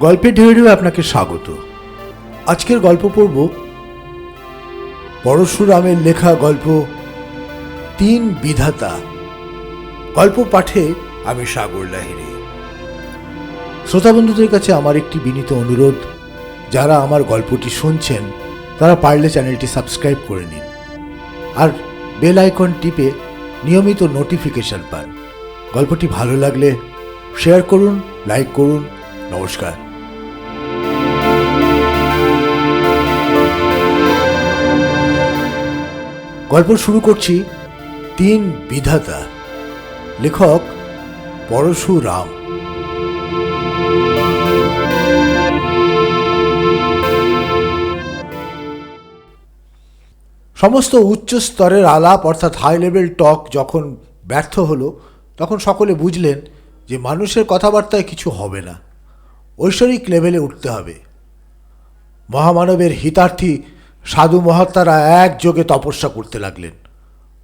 গল্পের ঢেউয়ে আপনাকে স্বাগত। আজকের গল্প পড়ব পরশুরামের লেখা গল্প তিন বিধাতা। গল্প পাঠে আমি সাগর লাহিরি শ্রোতা বন্ধুদের কাছে আমার একটি বিনীত অনুরোধ, যারা আমার গল্পটি শুনছেন, তারা পারলে চ্যানেলটি সাবস্ক্রাইব করে নিন। আর বেল আইকন টিপে নিয়মিত নোটিফিকেশন পান। গল্পটি ভালো লাগলে শেয়ার করুন, লাইক করুন, নমস্কার। গল্প শুরু করছি তিন বিধাতা। লেখক পরশুরাম। সমস্ত উচ্চ স্তরের আলাপ অর্থাৎ হাই লেভেল টক যখন ব্যর্থ হলো, তখন সকলে বুঝলেন যে মানুষের কথাবার্তায় কিছু হবে না। ঐশ্বরিক লেভেলে উঠতে হবে। মহামানবের হিতার্থী সাধু মহাত্মারা একযোগে তপস্যা করতে লাগলেন।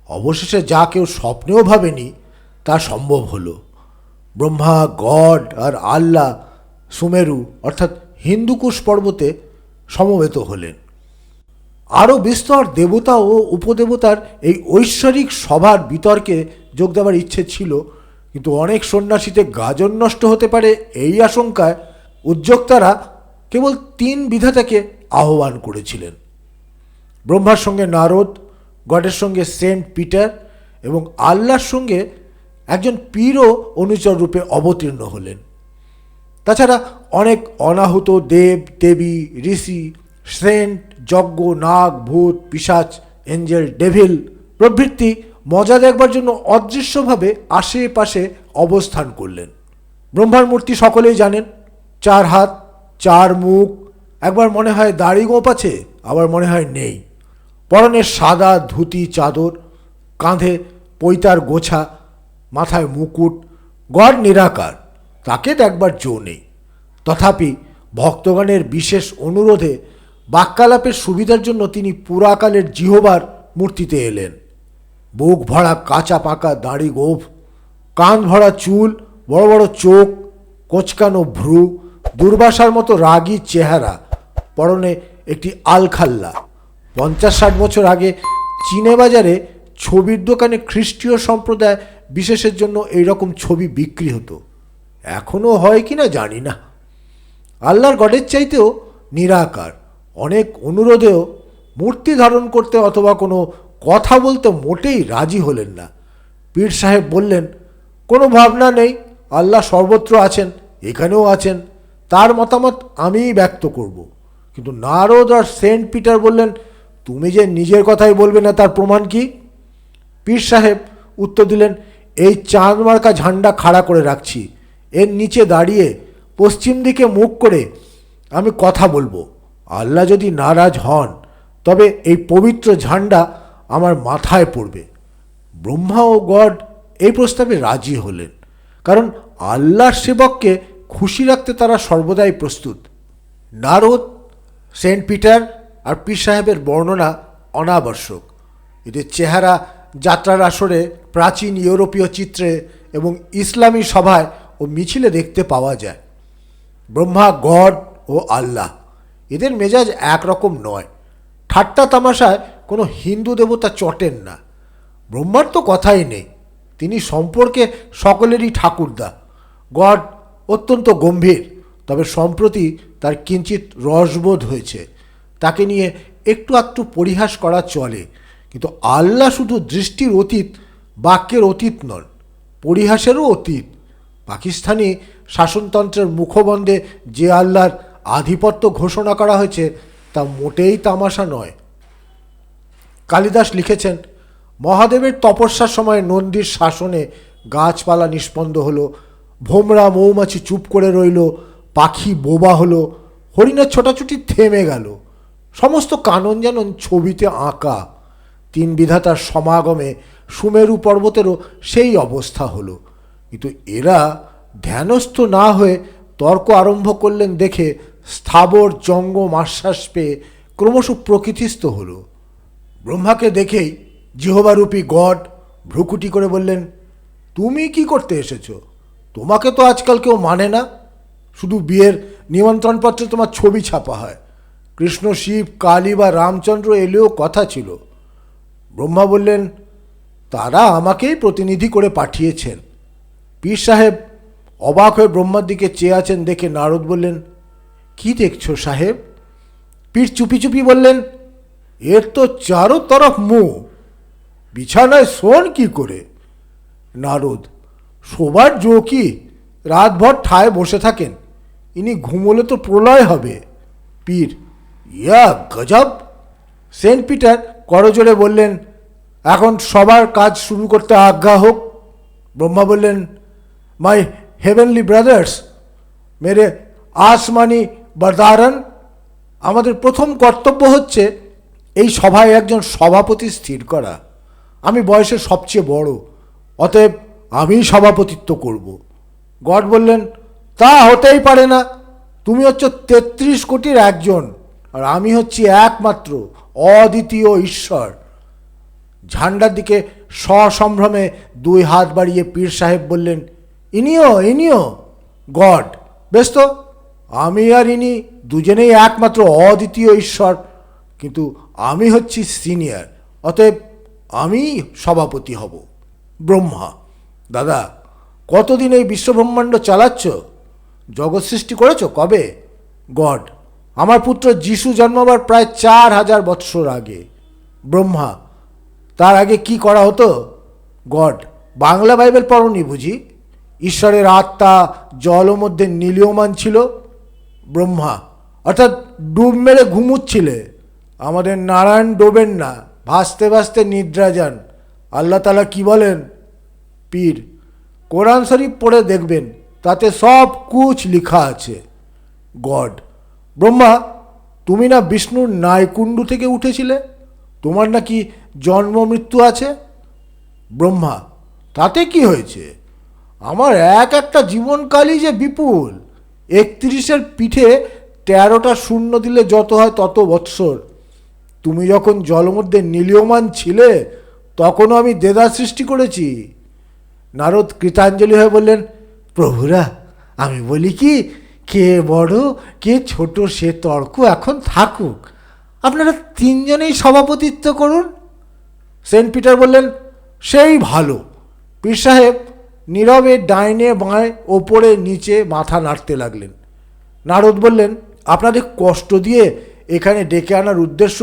অবশেষে যা কেউ স্বপ্নেও ভাবেনি, তা সম্ভব হলো। ব্রহ্মা, গড আর আল্লাহ সুমেরু অর্থাৎ হিন্দুকুশ পর্বতে সমবেত হলেন। আরও বিস্তর দেবতা ও উপদেবতার এই ঐশ্বরিক সভার বিতর্কে যোগ দেওয়ার ইচ্ছে ছিল, কিন্তু অনেক সন্ন্যাসীতে গাজন নষ্ট হতে পারে এই আশঙ্কায় উদ্যোক্তারা কেবল তিন বিধাতাকে আহ্বান করেছিলেন। ব্রহ্মার সঙ্গে নারদ, গডের সঙ্গে সেন্ট পিটার এবং আল্লাহর সঙ্গে একজন পীরও অনুচর রূপে অবতীর্ণ হলেন। তাছাড়া অনেক অনাহুত দেব, দেবী, ঋষি, সেন্ট, যজ্ঞ, নাগ, ভূত পিসাচ এঞ্জেল, ডেভিল প্রভৃতি মজা দেখবার জন্য অদৃশ্যভাবে আশেপাশে অবস্থান করলেন। ব্রহ্মার মূর্তি সকলেই জানেন, চার হাত, চার মুখ, একবার মনে হয় দাড়ি গোপ আছে, আবার মনে হয় নেই। পরনে সাদা ধুতি, চাদর, কাঁধে পৈতার গোছা, মাথায় মুকুট, গড় নিরাকার তাকে দেখবার জো নেই। তথাপি ভক্তগণের বিশেষ অনুরোধে বাক্যালাপের সুবিধার জন্য তিনি পুরাকালের জিহবার মূর্তিতে এলেন। বুক ভরা কাঁচা পাকা দাড়ি গোভ কান ভরা চুল, বড় বড় চোখ, কোচকানো ভ্রু, দুর্বাসার মতো রাগী চেহারা, পরনে একটি আলখাল্লা। পঞ্চাশ ষাট বছর আগে চীনে বাজারে ছবির দোকানে খ্রিস্টীয় সম্প্রদায় বিশেষের জন্য এই রকম ছবি বিক্রি হতো। এখনও হয় কি না জানি না। আল্লাহর গডের চাইতেও নিরাকার, অনেক অনুরোধেও মূর্তি ধারণ করতে অথবা কোনো কথা বলতে মোটেই রাজি হলেন না। পীর সাহেব বললেন, কোনো ভাবনা নেই, আল্লাহ সর্বত্র আছেন, এখানেও আছেন, তার মতামত আমিই ব্যক্ত করব। কিন্তু নারদ আর সেন্ট পিটার বললেন তুমি যে নিজের কথাই বলবে না, তার প্রমাণ কি? পীর সাহেব উত্তর দিলেন, এই চাঁদ মার্কা ঝান্ডা খাড়া করে রাখছি। এর নিচে দাঁড়িয়ে পশ্চিম দিকে মুখ করে আমি কথা বলব। আল্লাহ যদি নারাজ হন, তবে এই পবিত্র ঝান্ডা আমার মাথায় পড়বে। ব্রহ্মা ও গড এই প্রস্তাবে রাজি হলেন, কারণ আল্লাহর সেবককে খুশি রাখতে তারা সর্বদাই প্রস্তুত। নারদ, সেন্ট পিটার আর পীর সাহেবের বর্ণনা অনাবশ্যক। এদের চেহারা যাত্রার আসরে প্রাচীন ইউরোপীয় চিত্রে এবং ইসলামী সভায় ও মিছিলে দেখতে পাওয়া যায়। ব্রহ্মা, গড ও আল্লাহ। এদের মেজাজ একরকম নয়। ঠাট্টা তামাশায় কোনো হিন্দু দেবতা চটেন না। ব্রহ্মার তো কথাই নেই। তিনি সম্পর্কে সকলেরই ঠাকুরদা। গড অত্যন্ত গম্ভীর, তবে সম্প্রতি তার কিঞ্চিত রসবোধ হয়েছে। তাকে নিয়ে একটু আধটু পরিহাস করা চলে। কিন্তু আল্লাহ শুধু দৃষ্টির অতীত, বাক্যের অতীত নন, পরিহাসেরও অতীত। পাকিস্তানি শাসনতন্ত্রের মুখবন্ধে যে আল্লাহর আধিপত্য ঘোষণা করা হয়েছে, তা মোটেই তামাশা নয়। কালিদাস লিখেছেন, মহাদেবের তপস্যার সময় নন্দীর শাসনে গাছপালা নিষ্পন্দ হলো, ভোমরা মৌমাছি চুপ করে রইল, পাখি বোবা হলো, হরিণের ছোটাছুটি থেমে গেল। সমস্ত কানন যেন ছবিতে আঁকা। তিন বিধাতার সমাগমে সুমেরু পর্বতেরও সেই অবস্থা হলো। কিন্তু এরা ধ্যানস্থ না হয়ে তর্ক আরম্ভ করলেন দেখে স্থাবর জঙ্গম আশ্বাস পেয়ে ক্রমশ প্রকৃতিস্থ হল। ব্রহ্মাকে দেখেই জিহবারূপী গড ভ্রুকুটি করে বললেন, তুমি কি করতে এসেছ? তোমাকে তো আজকাল কেউ মানে না। শুধু বিয়ের নিমন্ত্রণপত্রে তোমার ছবি ছাপা হয়। কৃষ্ণ শিব, কালী বা রামচন্দ্র এলেও কথা ছিল। ব্রহ্মা বললেন, তারা আমাকেই প্রতিনিধি করে পাঠিয়েছেন। পীর সাহেব অবাক হয়ে ব্রহ্মার দিকে চেয়ে আছেন দেখে নারদ বললেন, কি দেখছ সাহেব? পীর চুপি চুপি বললেন, এর তো চারো তরফ মুখ। বিছানায় শোন কি করে? নারদ, শোবার জো কি? রাতভর ঠায় বসে থাকেন। ইনি ঘুমোলে তো প্রলয় হবে। পীর ইয়া গজব। সেন্ট পিটার করজোরে বললেন, এখন সবার কাজ শুরু করতে আজ্ঞা হোক। ব্রহ্মা বললেন মাই হেভেনলি ব্রাদার্স মেরে আসমানি বরদারন আমাদের প্রথম কর্তব্য হচ্ছে এই সভায় একজন সভাপতি স্থির করা। আমি বয়সে সবচেয়ে বড়, অতএব আমি সভাপতিত্ব করব। গড বললেন, তা হতেই পারে না। তুমি হচ্ছে তেত্রিশ কোটির একজন। আর আমি হচ্ছি একমাত্র অদ্বিতীয় ঈশ্বর। ঝান্ডার দিকে সসম্ভ্রমে দুই হাত বাড়িয়ে পীর সাহেব বললেন, ইনিও ইনিও, গড, বেশ তো? আমি আর ইনি দুজনেই একমাত্র অদ্বিতীয় ঈশ্বর, কিন্তু আমি হচ্ছি সিনিয়র, অতএব আমি সভাপতি হব, ব্রহ্মা। দাদা, কতদিন এই বিশ্বব্রহ্মাণ্ড চালাচ্ছ? জগৎ সৃষ্টি করেছ? কবে? গড আমার পুত্র যিশু জন্মাবার প্রায় চার হাজার বৎসর আগে। ব্রহ্মা, তার আগে কি করা হতো? গড, বাংলা বাইবেল পড়নি বুঝি? ঈশ্বরের আত্মা জল মধ্যে নীলীয়মান ছিল। ব্রহ্মা, অর্থাৎ ডুব মেরে ঘুমুচ্ছিলে। আমাদের নারায়ণ ডোবেন না, ভাসতে ভাসতে নিদ্রা যান। আল্লাহ তালা কি বলেন? পীর, কোরআন শরীফ পড়ে দেখবেন, তাতে সব কুচ লিখা আছে। গড ব্রহ্মা, তুমি না বিষ্ণুর নায়কুণ্ডু থেকে উঠেছিলে? তোমার নাকি জন্ম মৃত্যু আছে? ব্রহ্মা, তাতে কি হয়েছে? আমার এক একটা জীবনকালই যে বিপুল। একত্রিশের পিঠে তেরোটা শূন্য দিলে যত হয় তত বৎসর। তুমি যখন জলমধ্যে নীলীয়মান ছিলে, তখনও আমি দেদা সৃষ্টি করেছি। নারদ কৃতাঞ্জলি হয়ে বললেন, প্রভুরা, আমি বলি কি কে বড়, কে ছোট সে তর্ক এখন থাকুক। আপনারা তিনজনেই সভাপতিত্ব করুন। সেন্ট পিটার বললেন, সেই ভালো। পীর সাহেব নীরবে ডাইনে বাঁয় ওপরে নিচে মাথা নাড়তে লাগলেন। নারদ বললেন, আপনাদের কষ্ট দিয়ে এখানে ডেকে আনার উদ্দেশ্য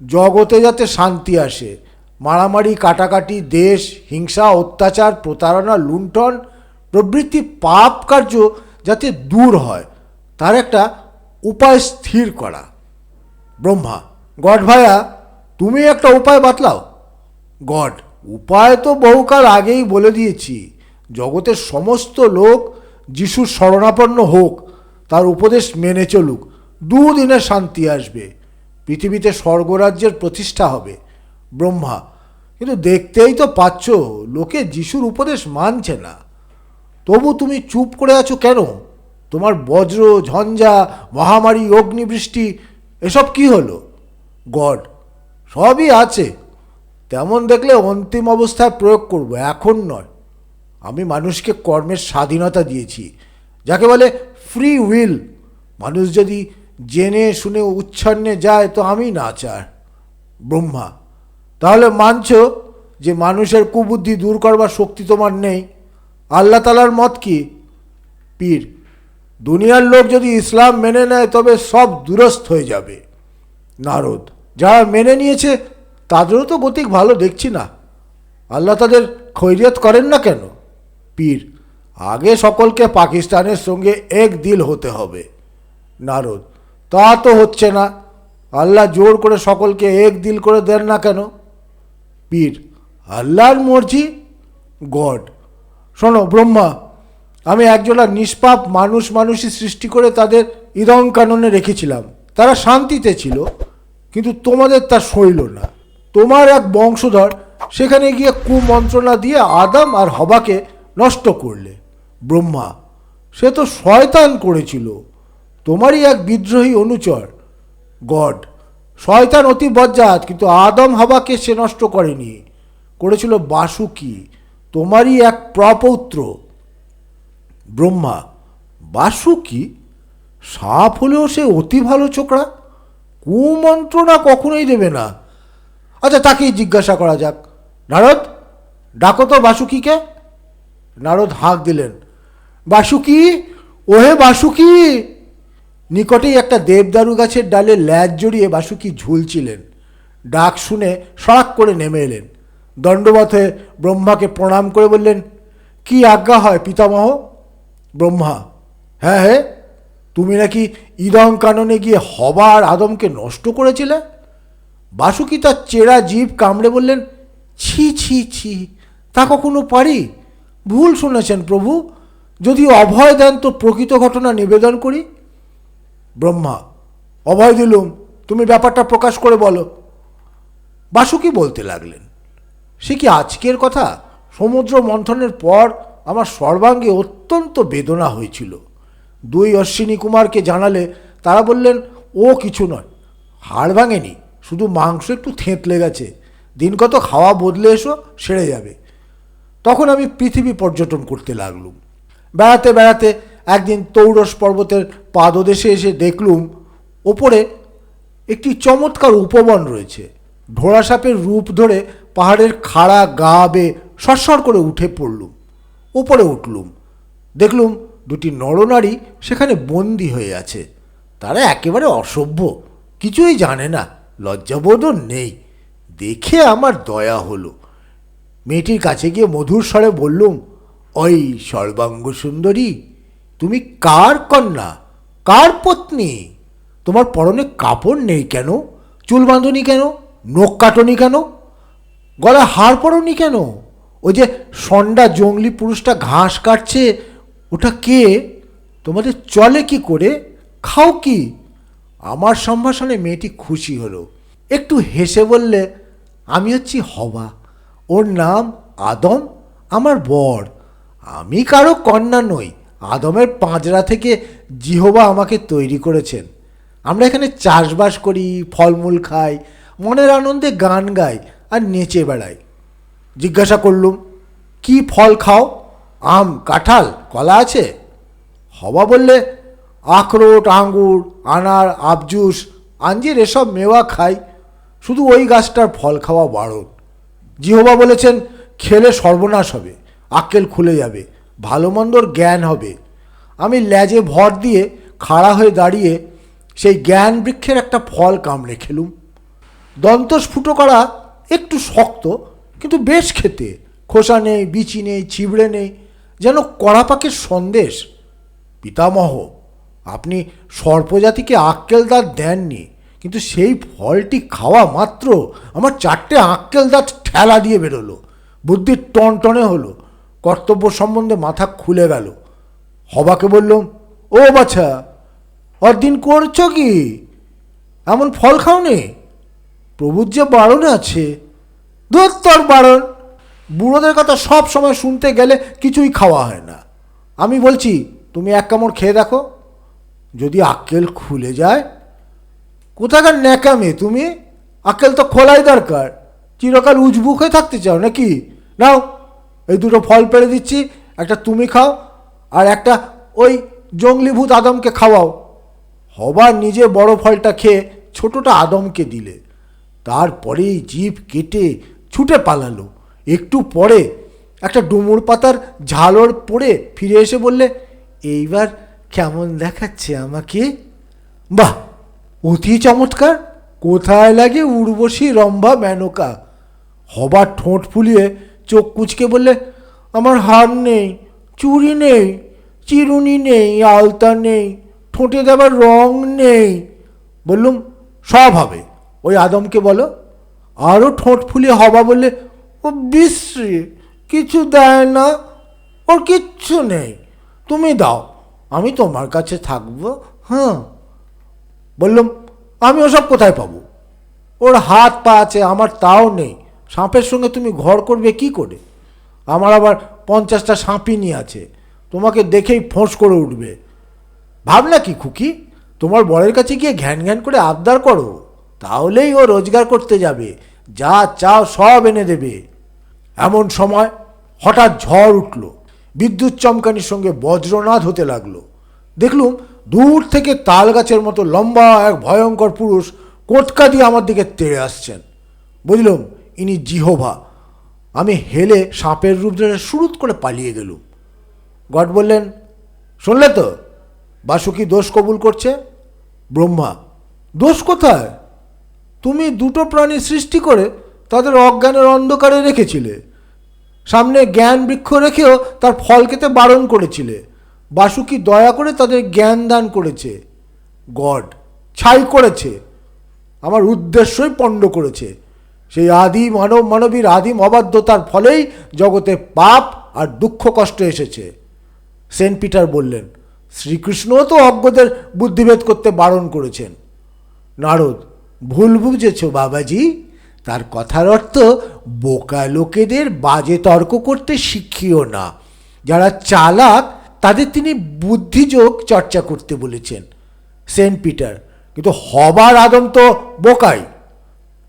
জগতে যাতে শান্তি আসে। মারামারি, কাটাকাটি, দেশ, হিংসা, অত্যাচার, প্রতারণা, লুণ্ঠন, প্রভৃতি পাপ কার্য যাতে দূর হয়। তার একটা উপায় স্থির করা। ব্রহ্মা, গড ভাইয়া তুমি একটা উপায় বাতলাও। গড, উপায় তো বহুকাল আগেই বলে দিয়েছি, জগতের সমস্ত লোক যিশুর শরণাপন্ন হোক, তার উপদেশ মেনে চলুক, দুদিনে শান্তি আসবে, পৃথিবীতে স্বর্গরাজ্যের প্রতিষ্ঠা হবে। ব্রহ্মা, কিন্তু দেখতেই তো পাচ্ছ, লোকে যিশুর উপদেশ মানছে না। তবু তুমি চুপ করে আছো কেন? তোমার বজ্র, ঝঞ্ঝা, মহামারী, অগ্নিবৃষ্টি, এসব কি হলো? গড, সবই আছে। তেমন দেখলে অন্তিম অবস্থায় প্রয়োগ করব, এখন নয়। আমি মানুষকে কর্মের স্বাধীনতা দিয়েছি, যাকে বলে ফ্রি উইল মানুষ যদি জেনে, শুনে, উচ্ছন্নে যায়, তো আমি নাচার ব্রহ্মা, তাহলে মানছ যে মানুষের কুবুদ্ধি দূর করবার শক্তি তোমার নেই। আল্লাহ তালার মত কি? পীর, দুনিয়ার লোক যদি ইসলাম মেনে নেয়, তবে সব দুরস্ত হয়ে যাবে। নারদ, যারা মেনে নিয়েছে, তাদেরও তো গতিক ভালো দেখছি না। আল্লাহ তাদের খৈরিয়ত করেন না কেন? পীর, আগে সকলকে পাকিস্তানের সঙ্গে এক দিল হতে হবে। নারদ, তা তো হচ্ছে না। আল্লাহ জোর করে সকলকে এক দিল করে দেন না কেন? পীর, আল্লাহর মর্জি গড। শোনো ব্রহ্মা, আমি একজোড়া নিষ্পাপ মানুষ মানুষই সৃষ্টি করে তাদের ইদং কাননে রেখেছিলাম। তারা শান্তিতে ছিল, কিন্তু তোমাদের তা সইল না। তোমার এক বংশধর সেখানে গিয়ে কুমন্ত্রণা দিয়ে আদাম আর হবাকে নষ্ট করলে। ব্রহ্মা, সে তো শয়তান করেছিল। তোমারই এক বিদ্রোহী অনুচর, গড, শয়তান অতি বজ্জাত, কিন্তু আদম হবাকে সে নষ্ট করেনি। করেছিল বাসুকি তোমারই এক প্রপৌত্র, ব্রহ্মা। বাসু বাসুকি সাপ হলেও সে অতি ভালো ছোকরা? কুমন্ত্রণা কখনোই দেবে না। আচ্ছা তাকেই জিজ্ঞাসা করা যাক। নারদ, ডাকো তো বাসুকিকে। নারদ হাঁক দিলেন। বাসুকি, ওহে বাসুকি! নিকটেই একটা দেবদারু গাছের ডালে ল্যাজ জড়িয়ে বাসুকি ঝুলছিলেন। ডাক শুনে সড়াক করে নেমে এলেন। দণ্ডবত হয়ে ব্রহ্মাকে প্রণাম করে বললেন, কি আজ্ঞা হয় পিতামহ? ব্রহ্মা। হ্যাঁ হ্যাঁ তুমি নাকি ইদং কাননে গিয়ে হবার আদমকে নষ্ট করেছিলে? বাসুকি তার চেরা জীব কামড়ে বললেন, ছি ছি ছি, তা কখনো পারি? ভুল শুনেছেন প্রভু, যদি অভয় দেন তো প্রকৃত ঘটনা নিবেদন করি? ব্রহ্মা, অভয় দিলুম, তুমি ব্যাপারটা প্রকাশ করে বলো। বাসুকি বলতে লাগলেন। সে কি আজকের কথা? সমুদ্র মন্থনের পর আমার সর্বাঙ্গে অত্যন্ত বেদনা হয়েছিল। দুই অশ্বিনী কুমারকে জানালে তারা বললেন, ও কিছু নয়, হাড় ভাঙেনি, শুধু মাংস একটু থেঁতলে গেছে। দিন কত খাওয়া বদলে এসো, সেরে যাবে। তখন আমি পৃথিবী পর্যটন করতে লাগলুম। বেড়াতে বেড়াতে একদিন তৌরস পর্বতের পাদদেশে এসে দেখলুম, ওপরে একটি চমৎকার উপবন রয়েছে। ঢোড়া সাপের রূপ ধরে পাহাড়ের খাড়া গা বে সরসর করে উঠে পড়লুম, উপরে উঠলুম। দেখলুম দুটি নরনারী সেখানে বন্দি হয়ে আছে। তারা একেবারে অসভ্য, কিছুই জানে না, লজ্জাবোধও নেই। দেখে আমার দয়া হলো। মেয়েটির কাছে গিয়ে মধুর স্বরে বললুম, ওই সর্বাঙ্গ সুন্দরী, তুমি কার কন্যা? কার পত্নী? তোমার পরনে কাপড় নেই কেন? চুল বাঁধনি কেন? নখ কাটনি কেন? গলায় হাড় পরনি কেন? ওই যে সন্ডা জঙ্গলি পুরুষটা ঘাস কাটছে, ওটা কে? তোমাদের চলে কি করে? খাও কি? আমার সম্ভাষণে মেয়েটি খুশি হলো। একটু হেসে বললে, আমি হচ্ছি হবা ওর নাম আদম, আমার বর। আমি কারও কন্যা নই। আদমের পাঁজরা থেকে জিহবা আমাকে তৈরি করেছেন। আমরা এখানে চাষবাস করি, ফলমূল খাই মনের আনন্দে গান গাই আর নেচে বেড়াই। জিজ্ঞাসা করলুম, কি ফল খাও? আম, কাঁঠাল, কলা আছে? হবা বললে, আখরোট, আঙ্গুর, আনার, আবজুস, আঞ্জির এসব মেওয়া খাই। শুধু ওই গাছটার ফল খাওয়া বারণ। জিহবা বলেছেন, খেলে সর্বনাশ হবে, আক্কেল খুলে যাবে ভালো মন্দর জ্ঞান হবে। আমি ল্যাজে ভর দিয়ে খাড়া হয়ে দাঁড়িয়ে সেই জ্ঞান বৃক্ষের একটা ফল কামড়ে খেলুম। দন্তস্ফুটো করা একটু শক্ত, কিন্তু বেশ খেতে। খোসা নেই, বিচি নেই, ছিবড়ে নেই। যেন কড়াপাকের সন্দেশ। পিতামহ, আপনি সর্পজাতিকে আক্কেল দাঁত দেননি, কিন্তু সেই ফলটি খাওয়া মাত্র আমার চারটে আক্কেল দাঁত ঠেলা দিয়ে বেরোলো। বুদ্ধির টনটনে হলো, কর্তব্য সম্বন্ধে মাথা খুলে গেল। হবাকে বললাম, ও বাছা অদিন করছ কি? এমন ফল খাওনি? প্রভুর যে বারণ আছে ধর তোর বারণ, বুড়োদের কথা সব সময় শুনতে গেলে কিছুই খাওয়া হয় না। আমি বলছি, তুমি এক কামড় খেয়ে দেখো, যদি আক্কেল খুলে যায়, কোথাকার ন্যাকামে তুমি? আক্কেল তো খোলাই দরকার, চিরকাল উজবুক হয়ে থাকতে চাও নাকি? নাও, এই দুটো ফল পেড়ে দিচ্ছি, একটা তুমি খাও, আর একটা ওই জঙ্গলিভূত আদমকে খাওয়াও। হবার নিজে বড় ফলটা খেয়ে ছোটটা আদমকে দিলে। তারপরেই জিভ কেটে ছুটে পালালো। একটু পরে একটা ডুমুর পাতার ঝালর পড়ে ফিরে এসে বললে, এইবার কেমন দেখাচ্ছে আমাকে? বাহ, অতি চমৎকার। কোথায় লাগে উর্বশী রম্ভা মেনকা? হবার ঠোঁট ফুলিয়ে চোখ কুচকে বললে, আমার হার নেই, চুড়ি নেই, চিরুনি নেই, আলতা নেই, ঠোঁটে দেবার রং নেই। বললুম, সব হবে। ওই আদমকে বলো আরও ঠোঁট ফুলিয়ে হবা বলে ও বিশ্রী, কিছু দেয় না ওর কিচ্ছু নেই। তুমি দাও, আমি তোমার কাছে থাকব হ্যাঁ? বললাম, আমি ওসব কোথায় পাবো? ওর হাত পা আছে, আমার তাও নেই। সাপের সঙ্গে তুমি ঘর করবে কি করে? আমার আবার পঞ্চাশটা সাঁপিনি আছে, তোমাকে দেখেই ফোঁস করে উঠবে। ভাবনা কি খুকি? তোমার বরের কাছে গিয়ে ঘ্যান ঘ্যান করে আবদার করো। তাহলেই ও রোজগার করতে যাবে। যা চাও সব এনে দেবে। এমন সময় হঠাৎ ঝড় উঠল। বিদ্যুৎ চমকানির সঙ্গে বজ্রনাদ হতে লাগল। দেখলুম দূর থেকে তাল গাছের মতো লম্বা এক ভয়ঙ্কর পুরুষ কোটকা দিয়ে আমার দিকে তেড়ে আসছেন। বুঝলুম, ইনি জিহোভা আমি হেলে সাপের রূপ ধরে শুরুত করে পালিয়ে গেলুম। গড বললেন, শুনলে তো? বাসুকি দোষ কবুল করছে? ব্রহ্মা, দোষ কোথায়? তুমি দুটো প্রাণী সৃষ্টি করে তাদের অজ্ঞানের অন্ধকারে রেখেছিলে। সামনে জ্ঞান বৃক্ষ রেখেও তার ফল খেতে বারণ করেছিলে। বাসুকি দয়া করে তাদের জ্ঞান দান করেছে? গড ছাই করেছে। আমার উদ্দেশ্যই পণ্ড করেছে। সেই আদি মানব মানবীর আদিম অবাধ্যতার ফলেই জগতে পাপ আর দুঃখ কষ্ট এসেছে। সেন্ট পিটার বললেন, শ্রীকৃষ্ণও তো অজ্ঞদের বুদ্ধিভেদ করতে বারণ করেছেন। নারদ ভুল বুঝেছ, বাবাজি? তার কথার অর্থ, বোকা লোকেদের বাজে তর্ক করতে শিখিও না। যারা চালাক, তাদের তিনি বুদ্ধিযোগ চর্চা করতে বলেছেন। সেন্ট পিটার, কিন্তু হবার আদম তো বোকাই।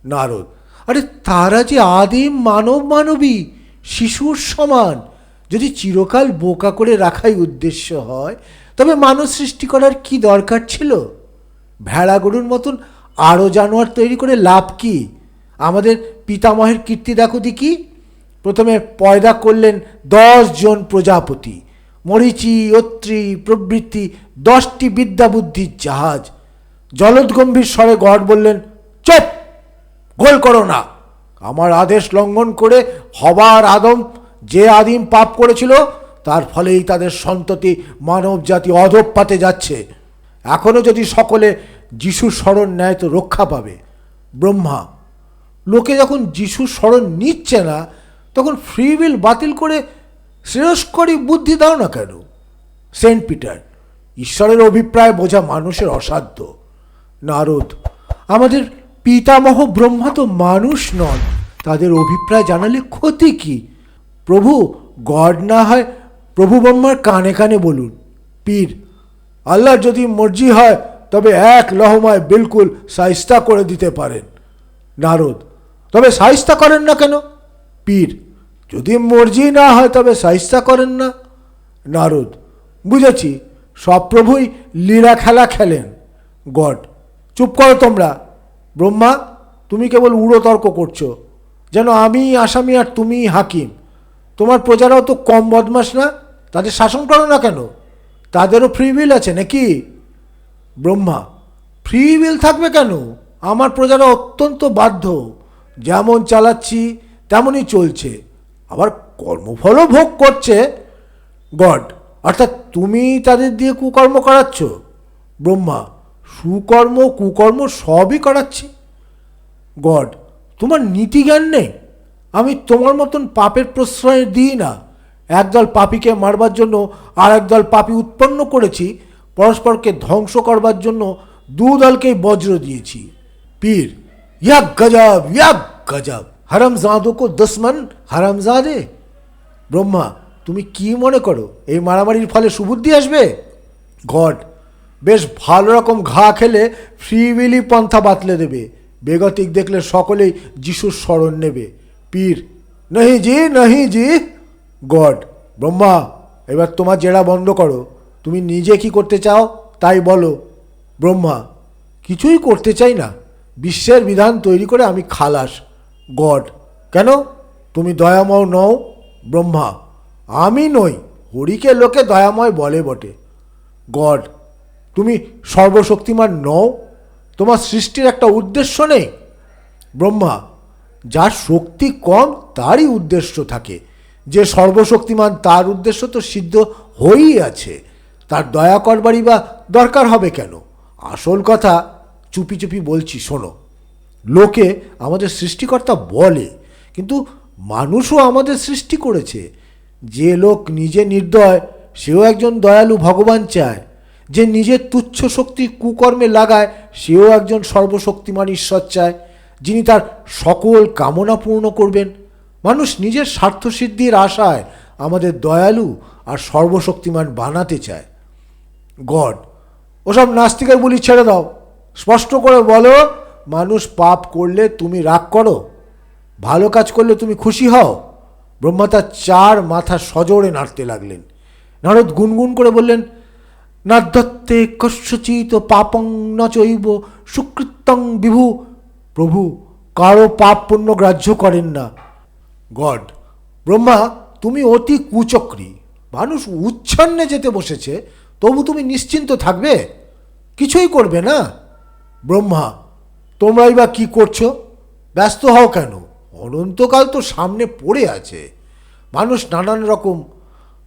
নারদ, আরে তারা যে আদিম মানব মানবী, শিশুর সমান। যদি চিরকাল বোকা করে রাখাই উদ্দেশ্য হয়, তবে মানুষ সৃষ্টি করার কি দরকার ছিল? ভেড়া গরুর মতন আরও জানোয়ার তৈরি করে লাভ কি? আমাদের পিতামহের কীর্তি দেখো দেখি। প্রথমে পয়দা করলেন জন প্রজাপতি। মরিচি, অত্রি প্রবৃত্তি দশটি বিদ্যা বুদ্ধির জাহাজ। জলদগম্ভীর স্বরে গড় বললেন, চপ! গোল করো না। আমার আদেশ লঙ্ঘন করে হবার আদম যে আদিম পাপ করেছিল, তার ফলেই তাদের সন্ততি মানব জাতি অধপাতে যাচ্ছে। এখনও যদি সকলে যিশুর স্মরণ নেয় তো রক্ষা পাবে। ব্রহ্মা, লোকে যখন যিশুর স্মরণ নিচ্ছে না, তখন ফ্রি উইল বাতিল করে শ্রেয়স্করী বুদ্ধি দাও না কেন? সেন্ট পিটার, ঈশ্বরের অভিপ্রায় বোঝা মানুষের অসাধ্য। নারদ, আমাদের পিতামহ ব্রহ্মা তো মানুষ নন, তাদের অভিপ্রায় জানালে ক্ষতি কি? প্রভু, গড না হয় প্রভু ব্রহ্মার কানে কানে বলুন। পীর আল্লাহ যদি মর্জি হয় তবে এক লহমায় বিলকুল সাইস্তা করে দিতে পারেন। নারদ, তবে সাইস্তা করেন না কেন? পীর, যদি মর্জি না হয় তবে সাইস্তা করেন না। নারদ, বুঝেছি সব প্রভুই লীলা খেলা খেলেন। গড, চুপ করো তোমরা। ব্রহ্মা, তুমি কেবল উড়ো তর্ক করছ। যেন আমি, আসামি আর তুমি হাকিম। তোমার প্রজারাও তো কম বদমাস না? তাদের শাসন করো না কেন? তাদেরও ফ্রি উইল আছে নাকি? ব্রহ্মা ফ্রি উইল থাকবে কেন? আমার প্রজারা অত্যন্ত বাধ্য। যেমন চালাচ্ছি, তেমনই চলছে। আবার কর্মফলও ভোগ করছে। গড, অর্থাৎ তুমি তাদের দিয়ে কুকর্ম করাচ্ছ? ব্রহ্মা, সুকর্ম, কুকর্ম সবই করাচ্ছি। গড, তোমার নীতিজ্ঞান নেই। আমি তোমার মতন পাপের প্রশ্রয় দিই না। একদল পাপীকে মারবার জন্য আর একদল পাপী উৎপন্ন করেছি। পরস্পরকে ধ্বংস করবার জন্য দু দলকেই বজ্র দিয়েছি। পীর, ইয়াক গজব ইয়াক গজব। হারামজাদো কো দুশ্মন হারামজাদে। ব্রহ্মা, তুমি কি মনে করো, এই মারামারির ফলে সুবুদ্ধি আসবে? গড, বেশ ভালো রকম ঘা খেলে ফ্রি উইলি পন্থা বাতলে দেবে। বেগতিক দেখলে সকলেই যিশুর স্মরণ নেবে। পীর, নহি জি নহি জি। গড, ব্রহ্মা, এবার তোমার জেরা বন্ধ করো। তুমি নিজে কি করতে চাও, তাই বলো। ব্রহ্মা, কিছুই করতে চাই না। বিশ্বের বিধান তৈরি করে আমি খালাস, গড। কেন? তুমি দয়াময় নও, ব্রহ্মা। আমি নই, হরিকে লোকে দয়াময় বলে বটে। গড, তুমি সর্বশক্তিমান নও, তোমার সৃষ্টির একটা উদ্দেশ্য নেই। ব্রহ্মা, যার শক্তি কম, তারই উদ্দেশ্য থাকে। যে সর্বশক্তিমান, তার উদ্দেশ্য তো সিদ্ধ হয়েই আছে। তার দয়া করবারই বা দরকার হবে কেন? আসল কথা, চুপি চুপি বলছি, শোনো। লোকে আমাদের সৃষ্টিকর্তা বলে, কিন্তু মানুষও আমাদের সৃষ্টি করেছে। যে লোক নিজে নির্দয়, সেও একজন দয়ালু ভগবান চায়। যে নিজের তুচ্ছ শক্তি কুকর্মে লাগায়, সেও একজন সর্বশক্তিমান ঈশ্বর চায়। যিনি তার সকল কামনা পূর্ণ করবেন। মানুষ নিজের স্বার্থসিদ্ধির আশায় আমাদের দয়ালু আর সর্বশক্তিমান বানাতে চায়। গড। ওসব নাস্তিকের বলি ছেড়ে দাও। স্পষ্ট করে বলো, মানুষ পাপ করলে তুমি রাগ করো। ভালো কাজ করলে তুমি খুশি হও। ব্রহ্মা তার চার মাথা সজোরে নাড়তে লাগলেন। নারদ গুনগুন করে বললেন নাদ্যত্তে কস্যচিত পাপং ন চৈব সুকৃতং বিভু। প্রভু, কারও পাপ পুণ্য গ্রাহ্য করেন না। গড, ব্রহ্মা, তুমি অতি কুচক্রী। মানুষ উচ্ছন্নে যেতে বসেছে। তবু তুমি নিশ্চিন্ত থাকবে? কিছুই করবে না? ব্রহ্মা, তোমরাই বা কি করছ? ব্যস্ত হও কেন? অনন্তকাল তো সামনে পড়ে আছে। মানুষ নানান রকম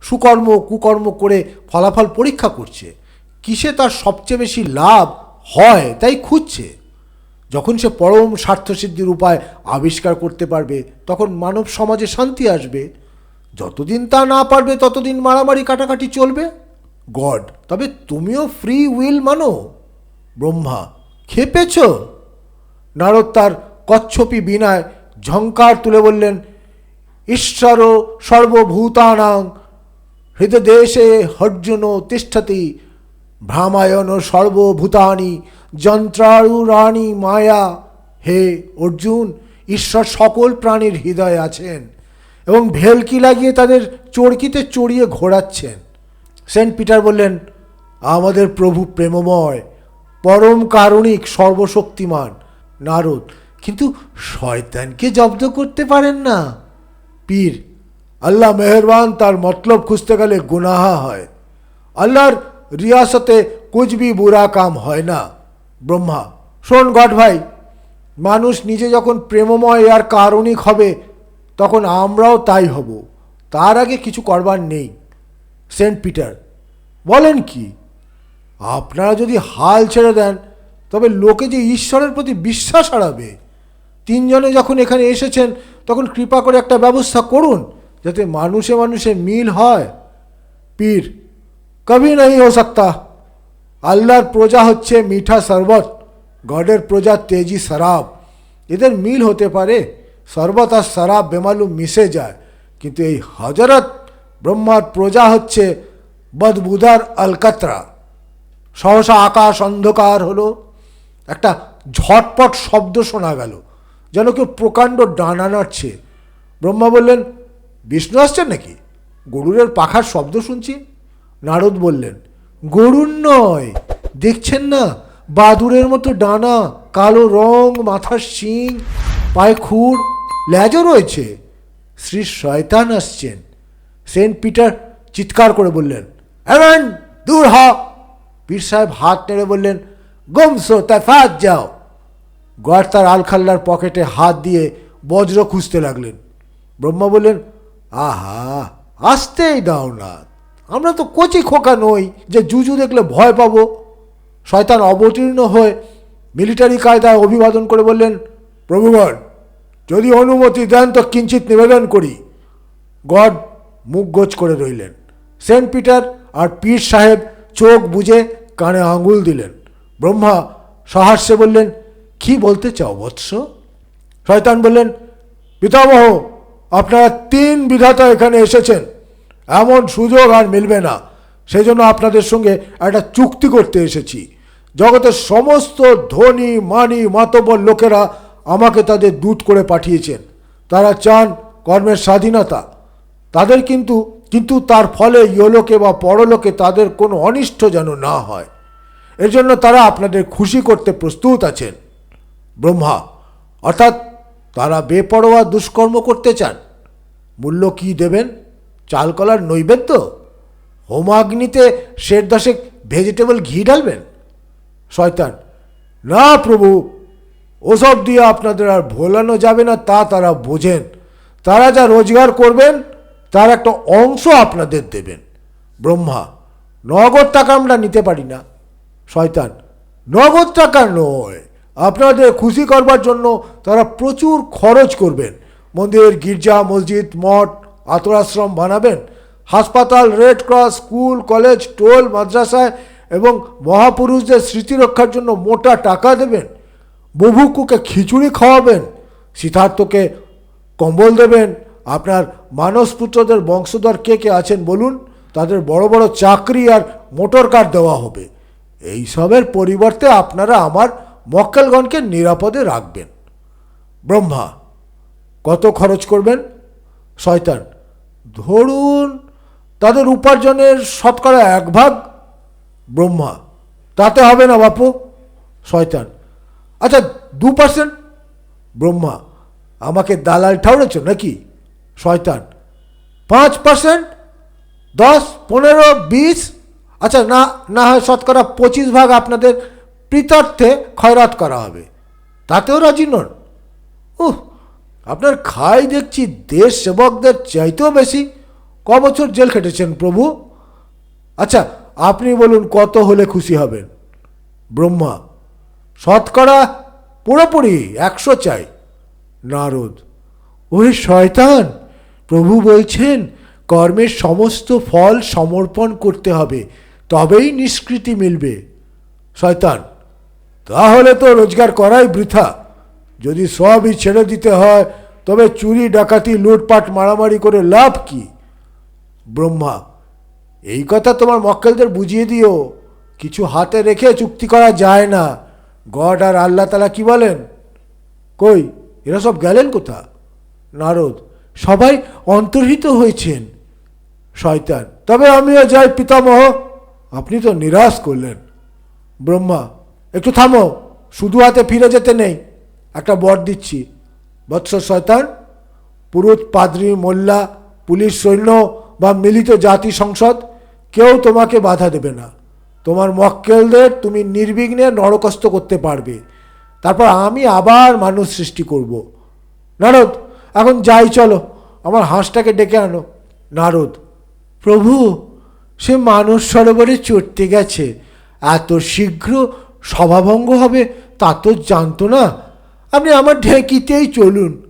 সুকর্ম, কুকর্ম করে ফলাফল পরীক্ষা করছে। কিসে তার সবচেয়ে বেশি লাভ হয় তাই খুঁজছে। যখন সে পরম স্বার্থসিদ্ধির উপায় আবিষ্কার করতে পারবে, তখন মানব সমাজে শান্তি আসবে। যতদিন তা না পারবে, ততদিন মারামারি কাটাকাটি চলবে। গড। তবে তুমিও ফ্রি উইল মানো, ব্রহ্মা। খেপেছ? নারদ তার কচ্ছপি বিনায় ঝঙ্কার তুলে বললেন, ঈশ্বর সর্বভূতানাং, হৃদদেশে হর্জুন তিষ্ঠতি, ভ্রামায়ণ সর্বভূতানি যন্ত্রারুরাণী মায়া। হে অর্জুন, ঈশ্বর সকল প্রাণীর হৃদয়ে আছেন এবং ভেলকি লাগিয়ে তাদের চরকিতে চড়িয়ে ঘোরাচ্ছেন। সেন্ট পিটার বললেন, আমাদের প্রভু প্রেমময়, পরম কারণিক, সর্বশক্তিমান নারদ। কিন্তু শয়তানকে জব্দ করতে পারেন না। পীর, আল্লাহ মেহরবান, তার মতলব খুঁজতে গেলে গুনাহা হয়। আল্লাহর রিয়াসতে কুচবি বুরা কাম হয় না। ব্রহ্মা, শোন গড ভাই, মানুষ নিজে যখন প্রেমময় আর কারণিক হবে, তখন আমরাও তাই হব। তার আগে কিছু করবার নেই। Saint Peter. বলেন কি? আপনারা যদি হাল ছেড়ে দেন, তবে লোকে যে ঈশ্বরের প্রতি বিশ্বাস হারাবে। তিনজনে যখন এখানে এসেছেন, তখন কৃপা করে একটা ব্যবস্থা করুন, যাতে মানুষে মানুষে মিল হয়। পীর, কবি নেই হো সকতা। আল্লাহর প্রজা হচ্ছে মিঠা শরবত, গডের প্রজা তেজি শরাব। এদের মিল হতে পারে, শরবত আর শরাব বেমালুম মিশে যায়, কিন্তু এই হজরত ব্রহ্মার প্রজা হচ্ছে বদবুদার আলকাতরা। সহসা আকাশ অন্ধকার হলো। একটা ঝটপট শব্দ শোনা গেল, যেন কেউ প্রকাণ্ড ডানা নাড়ছে। ব্রহ্মা বললেন, বিষ্ণু আসছেন নাকি? গরুরের পাখার শব্দ শুনছি। নারদ বললেন, গরুর নয়, দেখছেন না? বাদুরের মতো ডানা, কালো রং, মাথার শিং, পায়ে খুর ল্যাজও রয়েছে। শ্রী শয়তান আসছেন। সেন্ট পিটার চিৎকার করে বললেন অ্যারন দূর হ। পীর সাহেব হাত নেড়ে বললেন, গমসো তাফাত যাও। গড় তার আলখাল্লার পকেটে হাত দিয়ে বজ্র খুঁজতে লাগলেন। ব্রহ্মা বললেন, আহা, আসতেই দাও না। আমরা তো কচি খোকা নই যে জুজু দেখলে ভয় পাবো। শয়তান অবতীর্ণ হয়ে মিলিটারি কায়দায় অভিবাদন করে বললেন, প্রভুগণ, যদি অনুমতি দেন তো কিঞ্চিত নিবেদন করি। গড মুখ গোজ করে রইলেন। সেন্ট পিটার আর পীর সাহেব চোখ বুজে কানে আঙুল দিলেন। ব্রহ্মা সহাস্যে বললেন, কি বলতে চাও বৎস? শয়তান বললেন, পিতামহ, আপনারা তিন বিধাতা এখানে এসেছেন। এমন সুযোগ আর মিলবে না। সেজন্য আপনাদের সঙ্গে একটা চুক্তি করতে এসেছি। জগতের সমস্ত ধনী, মানি মাতবর লোকেরা আমাকে তাদের দূত করে পাঠিয়েছেন। তারা চান কর্মের স্বাধীনতা। তাদের কিন্তু কিন্তু তার ফলে ইহলোকে বা পরলোকে তাদের কোনো অনিষ্ট যেন না হয়। এর জন্য তারা আপনাদের খুশি করতে প্রস্তুত আছেন। ব্রহ্মা, অর্থাৎ তারা বেপরোয়া দুষ্কর্ম করতে চান। মূল্য কি দেবেন? চালকলার নৈবেদ্য? হোমাগ্নিতে শের দশেক ভেজিটেবল ঘি ঢালবেন? শয়তান, না প্রভু, ওসব দিয়ে আপনাদের আর ভোলানো যাবে না, তা তারা বোঝেন। তারা যা রোজগার করবেন তার একটা অংশ আপনাদের দেবেন। ব্রহ্মা, নগদ টাকা আমরা নিতে পারি না। শয়তান, নগদ টাকা নয়। আপনাদের খুশি করবার জন্য তারা প্রচুর খরচ করবেন। মন্দির গির্জা, মসজিদ, মঠ আতরাশ্রম বানাবেন। হাসপাতাল, রেড ক্রস, স্কুল, কলেজ, টোল, মাদ্রাসায় এবং মহাপুরুষদের স্মৃতি রক্ষার জন্য মোটা টাকা দেবেন। বুভুকুকে খিচুড়ি খাওয়াবেন। সিদ্ধার্থকে কম্বল দেবেন। আপনার মানসপুত্রদের বংশধর কে কে আছেন বলুন? তাদের বড় বড় চাকরি আর মোটর কার দেওয়া হবে। এই সবের পরিবর্তে আপনারা আমার মক্কেলগণকে নিরাপদে রাখবেন। ব্রহ্মা, কত খরচ করবেন? শয়তান, ধরুন তাদের উপার্জনের শতকরা এক ভাগ। ব্রহ্মা, তাতে হবে না বাপু। শয়তান আচ্ছা দু পার্সেন্ট ব্রহ্মা, আমাকে দালাল ঠাউরেছ নাকি? শয়তান। পাঁচ পার্সেন্ট দশ, পনেরো, বিশ আচ্ছা না না হয় শতকরা পঁচিশ ভাগ আপনাদের প্রীতার্থে খয়রাত করা হবে। তাতেও রাজি নন। উহ আপনার খাই দেখছি দেশ সেবকদের চাইতেও বেশি। ক বছর জেল খেটেছেন প্রভু। আচ্ছা আপনি বলুন কত হলে খুশি হবেন? ব্রহ্মা, শতকরা পুরোপুরি একশো চাই। নারদ ওই শয়তান! প্রভু বলছেন, কর্মের সমস্ত ফল সমর্পণ করতে হবে, তবেই নিষ্কৃতি মিলবে। শয়তান, তাহলে তো রোজগার করাই বৃথা। যদি সবই ছেড়ে দিতে হয়, তবে চুরি, ডাকাতি, লুটপাট, মারামারি করে লাভ কি? ব্রহ্মা, এই কথা তোমার মক্কেলদের বুঝিয়ে দিও। কিছু হাতে রেখে চুক্তি করা যায় না। গড আর আল্লাহ তালা কি বলেন? কই, এরা সব গেলেন কোথা? নারদ সবাই অন্তর্হিত হয়েছেন, শয়তান। তবে আমিও যাই, পিতামহ। আপনি তো নিরাশ করলেন। ব্রহ্মা, একটু থামো, শুধু হাতে ফিরে যেতে নেই। একটা বর দিচ্ছি। বৎস শয়তান পুরুষ পাদ্রী, মোল্লা, পুলিশ, সৈন্য বা মিলিত জাতি, সংসদ, কেউ তোমাকে বাধা দেবে না। তোমার মক্কেলদের তুমি নির্বিঘ্নে নরকস্ত করতে পারবে। তারপর আমি আবার মানুষ সৃষ্টি করব। নারদ এখন যাই, চলো। আমার হাঁসটাকে ডেকে আনো। নারদ, প্রভু, সে মানস সরোবরে চড়তে গেছে। এত শীঘ্র সভাভঙ্গ হবে, তা তো জানতো না। আপনি আমার ঢেঁকিতেই চলুন।